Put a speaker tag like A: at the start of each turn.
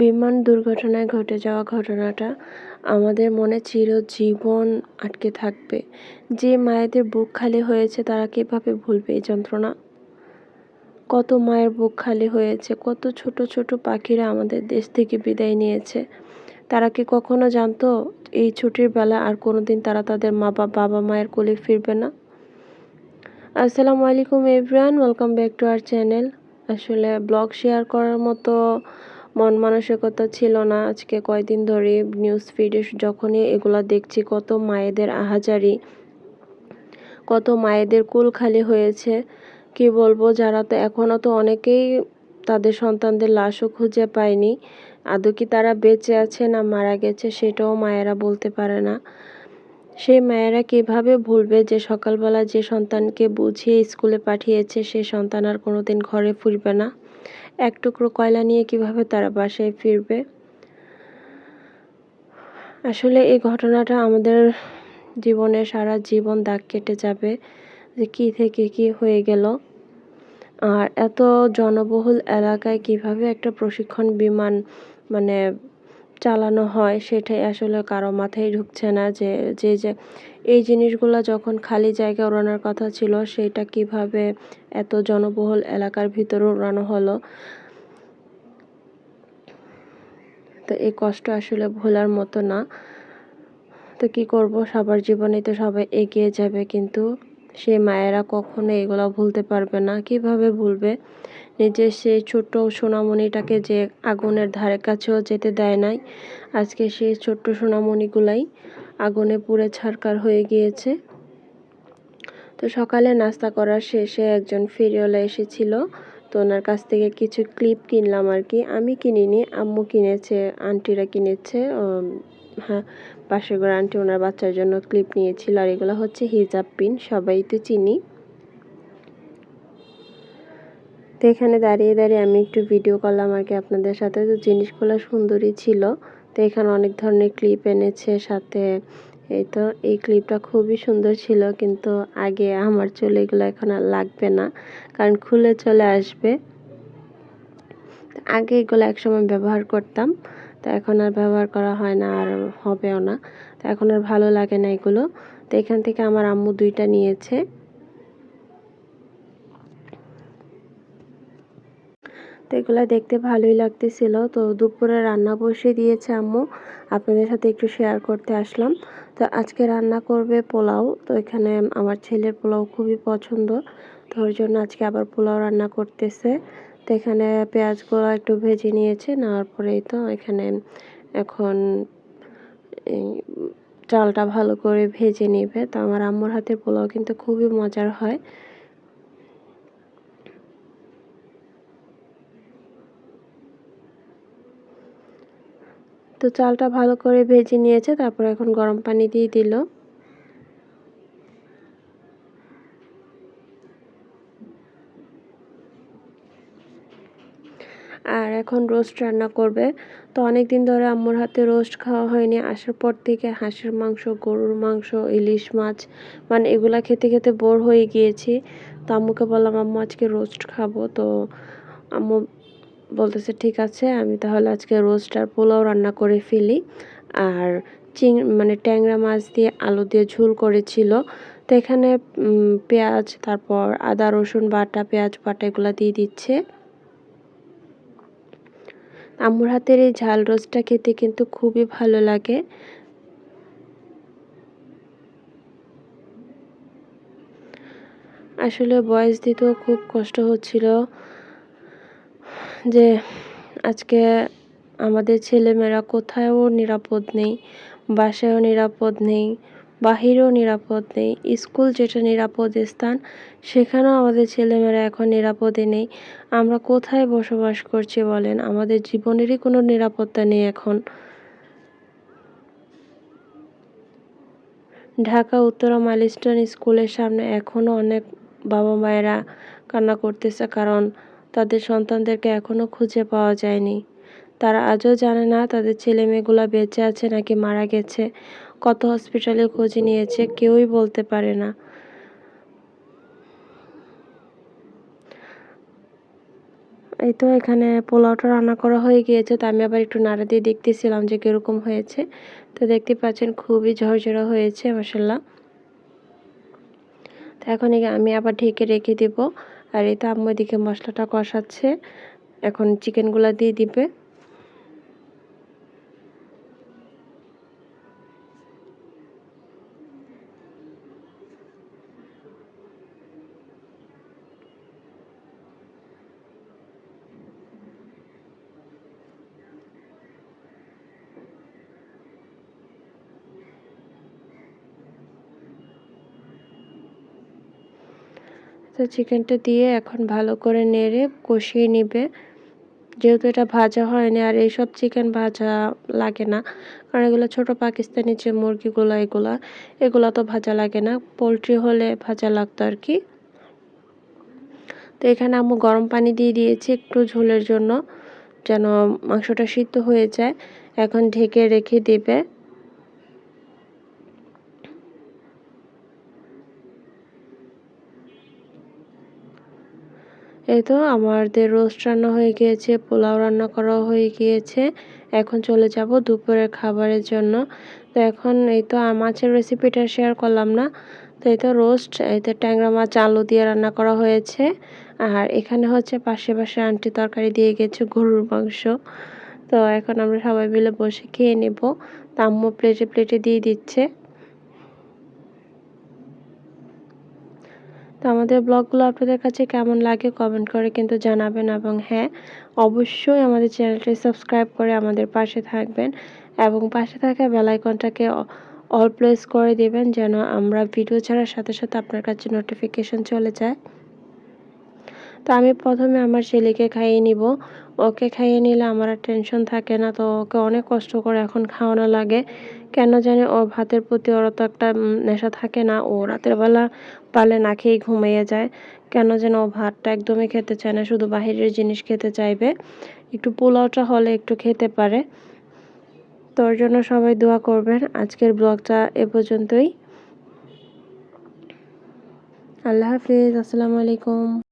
A: বিমান দুর্ঘটনায় ঘটে যাওয়া ঘটনাটা আমাদের মনে চিরজীবন আটকে থাকবে। যে মায়েদের বুক খালি হয়েছে, তারা কীভাবে ভুলবে এই যন্ত্রণা? কত মায়ের বুক খালি হয়েছে, কত ছোট ছোট পাখিরা আমাদের দেশ থেকে বিদায় নিয়েছে। তারা কি কখনো জানতো এই ছুটির বেলা আর কোনো দিন তারা তাদের মা বাবা মায়ের কোলে ফিরবে না? আসসালামু আলাইকুম everyone, welcome back to our channel. আসলে ব্লগ শেয়ার করার মতো মন মানসিকতা ছিল না। আজকে কয়দিন ধরে নিউজ ফিডে যখনই এগুলো দেখছি, কত মায়েদের আহাজারি, কত মায়েদের কুল খালি হয়েছে। কি বলব, যারা তো এখনও তো অনেকেই তাদের সন্তানদের লাশও খুঁজে পায়নি। আদৌ কি তারা বেঁচে আছে না মারা গেছে সেটাও মায়েরা বলতে পারে না। সেই মায়েরা কীভাবে ভুলবে যে সকালবেলা যে সন্তানকে বুঝিয়ে স্কুলে পাঠিয়েছে, সে সন্তান আর কোনোদিন ঘরে ফিরবে না? এক টুকরো কয়লা নিয়ে কীভাবে তারা বাসায় ফিরবে? আসলে এই ঘটনাটা আমাদের জীবনে সারা জীবন দাগ কেটে যাবে যে কী থেকে কি হয়ে গেল। আর এত জনবহুল এলাকায় কীভাবে একটা প্রশিক্ষণ বিমান মানে চালানো হয়, সেটাই আসলে কারও মাথায় ঢুকছে না যে যে যে এই জিনিসগুলো যখন খালি জায়গায় উড়ানোর কথা ছিল সেটা কীভাবে এত জনবহুল এলাকার ভিতরে উড়ানো হলো? তো এই কষ্ট আসলে ভোলার মতো না। তো কি করব? সবার জীবনে তো সবাই এগিয়ে যাবে, কিন্তু সে মায়েরা কখনো এগুলো ভুলতে পারবে না। কীভাবে ভুলবে? নিজের সেই ছোট্ট সোনামণিটাকে যে আগুনের ধারে কাছেও যেতে দেয় নাই, আজকে সেই ছোট্ট সোনামণিগুলাই আগুনে পুড়ে ছারকার হয়ে গিয়েছে। তো সকালে নাস্তা করার শেষে একজন ফেরিওয়ালা এসেছিল। তো ওনার কাছ থেকে কিছু ক্লিপ কিনলাম আর কি। আমি কিনিনি, আম্মু কিনেছে, আন্টিরা কিনেছে হ্যাঁ পাশের ঘর আন্টি ওনার বাচ্চার জন্য ক্লিপ নিয়েছিল। আর এগুলো হচ্ছে হিজাব পিন, সবাই তো চিনি। তো এখানে দাঁড়িয়ে দাঁড়িয়ে আমি একটু ভিডিও করলাম আর কি আপনাদের সাথে। তো জিনিসগুলো সুন্দরই ছিল। এখানে অনেক ধরনের ক্লিপ এনেছে, সাথে এই তো, এই ক্লিপটা খুবই সুন্দর ছিল, কিন্তু আগে আমার চলে এগুলো এখন আর লাগবে না, কারণ খুলে চলে আসবে। আগে এগুলো একসময় ব্যবহার করতাম, তো এখন আর ব্যবহার করা হয় না, আর হবেও না। তো এখন আর ভালো লাগে না এগুলো। তো এখান থেকে আমার আম্মু দুইটা নিয়েছে। তো এগুলো দেখতে ভালোই লাগতেছিল। তো দুপুরে রান্না বসে দিয়েছে আম্মু। আপনাদের সাথে একটু শেয়ার করতে আসলাম। তো আজকে রান্না করবে পোলাও। তো এখানে আমার ছেলের পোলাও খুবই পছন্দ। তো ওর জন্য আজকে আবার পোলাও রান্না করতেছে। তো এখানে পেঁয়াজগুলো একটু ভেজে নিয়েছে। নেওয়ার পরেই তো এখানে এখন চালটা ভালো করে ভেজে নেবে। তো আমার আম্মুর হাতের পোলাও কিন্তু খুবই মজার হয়। তো চালটা ভালো করে ভেজে নিয়েছে, তারপর এখন গরম পানি দিয়ে দিল। আর এখন রোস্ট রান্না করবে। তো অনেক দিন ধরে আম্মুর হাতে রোস্ট খাওয়া হয়নি, আসার পর থেকে হাঁসের মাংস, গরুর মাংস, ইলিশ মাছ মানে এগুলা খেতে খেতে বোর হয়ে গিয়েছি। তো আম্মুকে বললাম, আম্মু, আজকে রোস্ট খাব। তো আম্মু বলতেছে, ঠিক আছে, আমি তাহলে আজকে রোস্ট আর পোলাও রান্না করে ফেলি। আর চিং মানে ট্যাংরা মাছ দিয়ে আলু দিয়ে ঝোল করেছিল। তো এখানে পেঁয়াজ, তারপর আদা, রসুন বাটা, পেঁয়াজ বাটা এগুলো দিয়ে দিচ্ছে। আম্মুর হাতের এই ঝাল রোস্টটা খেতে কিন্তু খুবই ভালো লাগে। আসলে বয়স দিতেও খুব কষ্ট হচ্ছিল। যে আজকে আমাদের ছেলেমেয়েরা কোথায়ও নিরাপদ নেই, বাসায়ও নিরাপদ নেই, বাহিরেও নিরাপদ নেই, স্কুল যেটা নিরাপদ স্থান, সেখানেও আমাদের ছেলেমেয়েরা এখন নিরাপদে নেই। আমরা কোথায় বসবাস করছি বলেন? আমাদের জীবনেরই কোনো নিরাপত্তা নেই এখন। ঢাকা উত্তরা মাইলস্টোন স্কুলের সামনে এখনও অনেক বাবা মায়েরা কান্না করতেছে কারণ তাদের সন্তানদেরকে এখনও খুঁজে পাওয়া যায়নি। তারা আজও জানে না তাদের ছেলে মেয়েগুলো বেঁচে আছে নাকি মারা গেছে, কত হসপিটালে খোঁজ নিয়েছে, কেউই বলতে পারে না। এই তো এখানে পোলাওটা রান্না করা হয়ে গিয়েছে, তো আমি আবার একটু নাড়া দিয়ে দেখতেছিলাম যে কীরকম হয়েছে। তো দেখতে পাচ্ছেন খুবই ঝরঝরা হয়েছে মশলা তো এখন আমি আবার ঢেকে রেখে দেব। আর এই তো আম্মু এদিকে মশলাটা কষাচ্ছে। এখন চিকেনগুলো দিয়ে দিবে। তো চিকেনটা দিয়ে এখন ভালো করে নেড়ে কষিয়ে নিবে। যেহেতু এটা ভাজা হয়নি আর এইসব চিকেন ভাজা লাগে না, কারণ এগুলো ছোটো পাকিস্তানি যে মুরগিগুলো, এগুলা, এগুলো তো ভাজা লাগে না, পোলট্রি হলে ভাজা লাগতো আর কি। তো এখানে আমি গরম পানি দিয়ে দিয়েছি একটু ঝোলের জন্য, যেন মাংসটা সিদ্ধ হয়ে যায়। এখন ঢেকে রেখে দেবে। এই তো আমাদের রোস্ট রান্না হয়ে গিয়েছে, পোলাও রান্না করা হয়ে গিয়েছে। এখন চলে যাব দুপুরের খাবারের জন্য। তো এখন এই তো মাছের রেসিপিটা শেয়ার করলাম না। তো এই তো রোস্ট, এই তো ট্যাংরা মাছ, আলু দিয়ে রান্না করা হয়েছে। আর এখানে হচ্ছে পাশে পাশে আন্টি তরকারি দিয়ে গেছে গরুর মাংস। তো এখন আমরা সবাই মিলে বসে খেয়ে নেব। তাম্মু প্লেটে প্লেটে দিয়ে দিচ্ছে। তো আমাদের ব্লগগুলো আপনাদের কাছে কেমন লাগে কমেন্ট করে কিন্তু জানাবেন এবং হ্যাঁ অবশ্যই আমাদের চ্যানেলটি সাবস্ক্রাইব করে আমাদের পাশে থাকবেন এবং পাশে থাকা বেলাইকনটাকে অল প্লেস করে দেবেন যেন আমরা ভিডিও ছাড়ার সাথে সাথে আপনার কাছে নোটিফিকেশন চলে যায়। তো আমি প্রথমে আমার ছেলেকে খাইয়ে নিব। ওকে খাইয়ে নিলে আমার আর টেনশন থাকে না, তো ওকে অনেক কষ্ট করে এখন খাওয়ানো লাগে। কেন জানি ওর ভাতের প্রতি ওর তো একটা নেশা থাকে না। ও রাতের বেলা পারলে না খেয়েই ঘুমিয়ে যায়। কেন যেন ও ভাতটা একদমই খেতে চায় না, শুধু বাহিরের জিনিস খেতে চাইবে। একটু পোলাওটা হলে একটু খেতে পারে। তোর জন্য সবাই দোয়া করবেন। আজকের ব্লগটা এ পর্যন্তই। আল্লাহ হাফিজ, আসসালামু আলাইকুম।